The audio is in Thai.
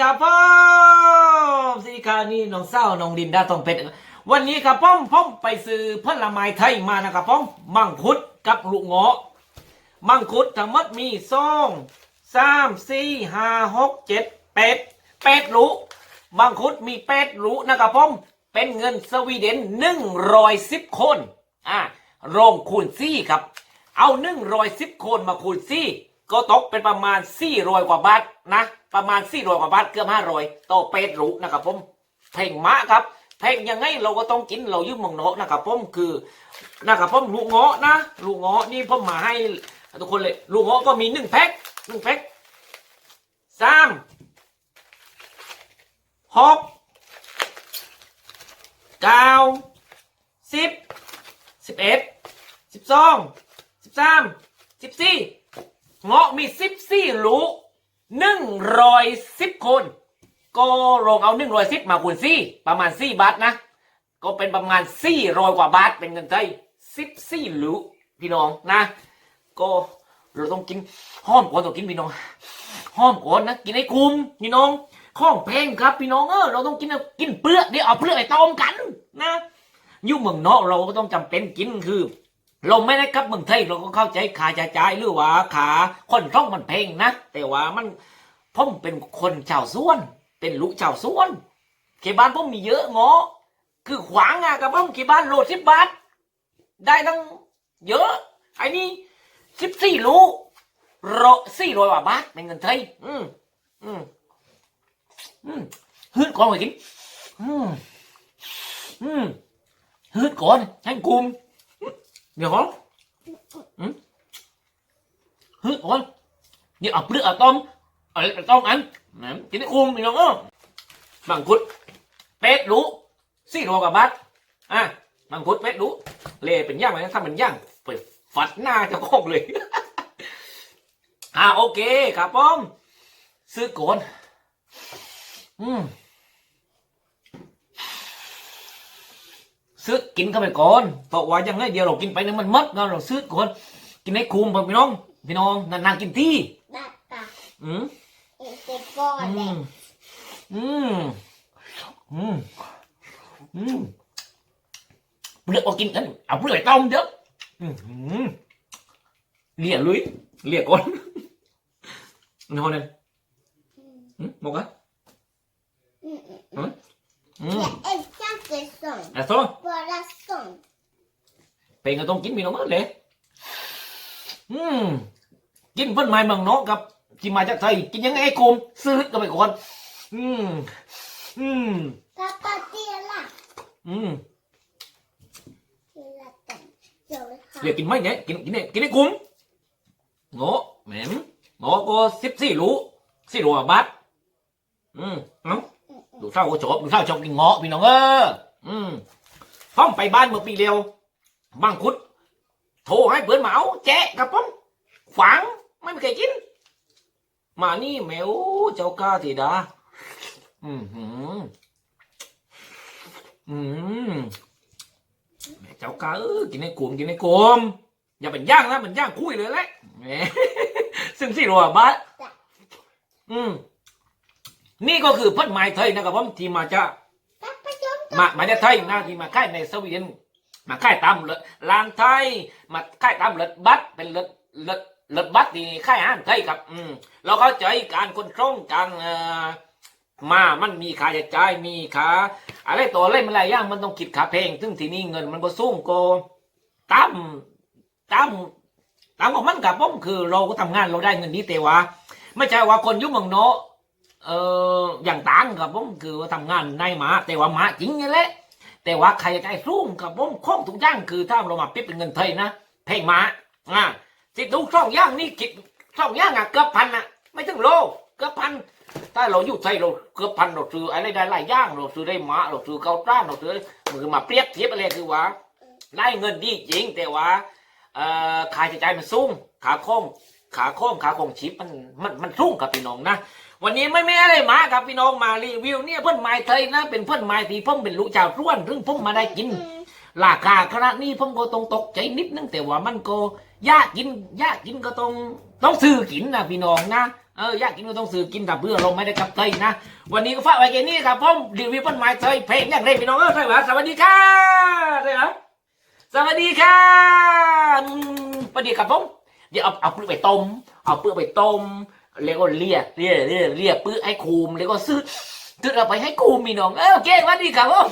ครับพ่อสวัสดีครับนี่น้องเศร้าน้องดินดาตองเป็ดวันนี้ครับพ่อมพ่อมไปซื้อผลไม้ไทยมานะครับพ่อมมังคุดกับลูกเงาะมังคุดทั้งหมดมีสองสามสี่ห้าหกเจ็ดแปดแปดลูกมังคุดมีแปดลูกนะครับพ่อมเป็นเงินสวีเดนหนึ่งร้อยสิบคนอ่าโรงคูณซี่ครับ เอาหนึ่งร้อยสิบคนมาคูณซี่ ก็ตกเป็นประมาณสี่ร้อยกว่าบาทนะ ประมาณสี่ร้อยกว่าบาทเกือบห้าร้อยต่อเป็ดรูนะครับผมเพลงมะครับเพลงยังไงเราก็ต้องกินเรายืมมังเนาะนะครับผมคือนะครับผมลูกเงาะนะลูกเงาะนี่ผมมาให้ทุกคนเลยลูกเงาะก็มีหนึ่งแพ็คหนึ่งแพ็คสามหกเก้าสิบสิบเอ็ดสิบสองสิบสามสิบสี่เงาะมีสิบสี่ลูก หนึ่งร้อยสิบคน ก็ลองเอาหนึ่งร้อยสิบมาคูณสี่ประมาณสี่บาทนะ ก็เป็นประมาณสี่ร้อยกว่าบาทเป็นเงินไทยสิบสี่ลูพี่น้องนะ ก็เราต้องกินห้อมก่อนต้องกินพี่น้องห้อมก่อนนะกินให้คุ้มพี่น้องข้องแพงครับพี่น้องเออเราต้องกินกินเปลือกเดี๋ยวเอาเปลือกไปต้มกันนะยุ่งเมืองนอกเราก็ต้องจำเป็นกินคือ เราไม่ได้กลับเมืองไทยเราก็เข้าใจขาจะจ่ายหรือว่าขาคนท่องมันเพลงนะแต่ว่ามันผมเป็นคนชาวสวน เป็นลูกชาวสวนเขบ้านผมมีเยอะงอคือขวางอะกับผมเขบ้านโหลดสิบบาทได้ตั้งเยอะไอ้นี่สิบสี่ลูกโรสี่ร้อยกว่าบาทเป็นเงินไทยอืมอืมอืมฮึดก่อนไปกินอืมอืมฮึดก่อนให้กุม เดี๋ยวก่อนอืมเฮ้ยก่อนเดี๋ยวเอาเปลือกเอาต้มเอาเอาต้มอันนะกินได้คุ้มพี่น้องเออบังคุดเป็ดรู้สี่โลกับบาทอะบังคุดเป็ดรู้เละเป็นย่างไหมถ้ามันย่างไปฝัดหน้าเจะคงเลยอ่าโอเคครับผมซื้อก่อนอืม ซื้อกินเข้าไปก่อนเพราะว่ายังไงเดียวเรากินไปเนี่ยมันหมัดนะเราซื้อก่อนกินให้คุ้มพี่น้องพี่น้องนานๆกินที่ Detta อืม inte อืม galet. อืมอืมอืมเปลือกเอากินกันเอาเปลือกต้มเด้ออืมเลี่ยลุยเลี่ยก่อนนอนเลยอืมบอกกัน Mm, mm. อืม Jag älskar inte sånt. อะโซ่ Bara sånt. เป็นก็ต้องกินพี่น้องเลยอืมกินเพิ่นไม้เมืองนอกกับที่มาจากไทยกินยังไงไอ้คุมซื้อกันไปก่อนอืมอืม Pappa dela. อืม Hela den. Jag vill เดี๋ยว ha. กินไหมเนี่ยกินกินเนี่ยกินไอ้คุมโง่แหมมโง่ก็สิบสี่รู้สี่รู้บาทอืมเอ้า Mm, mm. ดูเศร้าก็ชอบดูเศร้าชอบกินเงาะพี่น้องเอออืมพ่อมไปบ้านเมื่อปีเดียวบังคุด โทรให้เพื่อนมาเอาแจ๊ะกับผมฝังไม่มีใครกิน มานี่แมวเจ้ากาธิดาอืมหืมอืมแม่เจ้ากาเออกินให้กลมกินให้กลมอย่าเป็นย่างนะเป็นย่างคุยเลยแหละแหมซึ่งสี่รัวบาทอืม นี่ก็คือพัดไม้ไทยนะครับผมที่มาจาก Pappa, jag มามาจากไทยนะที่มาค่ายในสวีเดนมาค่ายตามเลือดลานไทย มาค่ายตามเลือดบัตรเป็นเลือดเลือดเลือดบัตรที่ค่ายอาหารไทยครับ อืมเราเข้าใจการคนตรงการเอ่อมามันมีค่าใช้จ่ายมีค่าอะไรต่ออะไรมันหลายอย่างมันต้องคิดค่าเพลงซึ่งที่นี่เงินมันก็สูงก็ตามตามตามของมันกับผมคือเราก็ทำงานเราได้เงินนี้แต่ว่า ไม่ใช่ว่าคนอยุ่งเมืองเนาะ เอออย่างต่างกับผมคือว่าทำงานในหมาแต่ว่าหมาจริงนี่แหละแต่ว่าใครจะได้สูงกับผมข้องทุกอย่างคือถ้าเรามาปิ๊บเป็นเงินไทยนะเพลงหมาอ่าสิดูช่องย่างนี่คิดช่องย่างอะเกือบพันอะ ไม่ถึงโลเกือบพันถ้าเราอยู่ไทยเราเกือบพันเราซื้ออะไรได้หลายอย่างเราซื้อได้หมาเราซื้อเกาต้านเราซื้อมือมาเปรียบเทียบอะไรคือว่าได้เงินดีจริงแต่ว่าเอ่อค่าใจมันสูงขาโค้งขาโค้งขาโค้งชิปมันมันมันสูงกับพี่น้องนะ วันนี้ไม่ไม่อะไรมากับพี่น้องมารีวิวเนี่ยเพื่อนไม้ไทยนะเป็นเพื่อนไม้ที่ผมเป็นลูกชาวร่วนซึ่งผมมาได้กิน Mm. ราคาขนาดนี้ผมก็ต้องตกใจนิดนึงแต่ว่ามันก็ยากกินยากกินก็ต้องต้องซื้อกินนะพี่น้องนะเอออยากกินก็ต้องซื้อกินแต่เพื่อลงไม่ได้กับเตยนะวันนี้ก็ฝากไว้แค่นี้ครับผมรีวิวต้นไม้เตยเพลงอย่างไรพี่น้องเออใช่ไหมสวัสดีค่ะใช่ไหมสวัสดีค่ะอืมสวัสดีครับผมเดี๋ยวเอาเอาเปลือกไปต้มเอาเปลือกไปต้ม แล้วก็เรียเลี่ยเรียเรียเปลือกให้คูมแล้วก็ซื้อจุดเอาไปให้คูมมีน้องเออโอเควันดีครับผม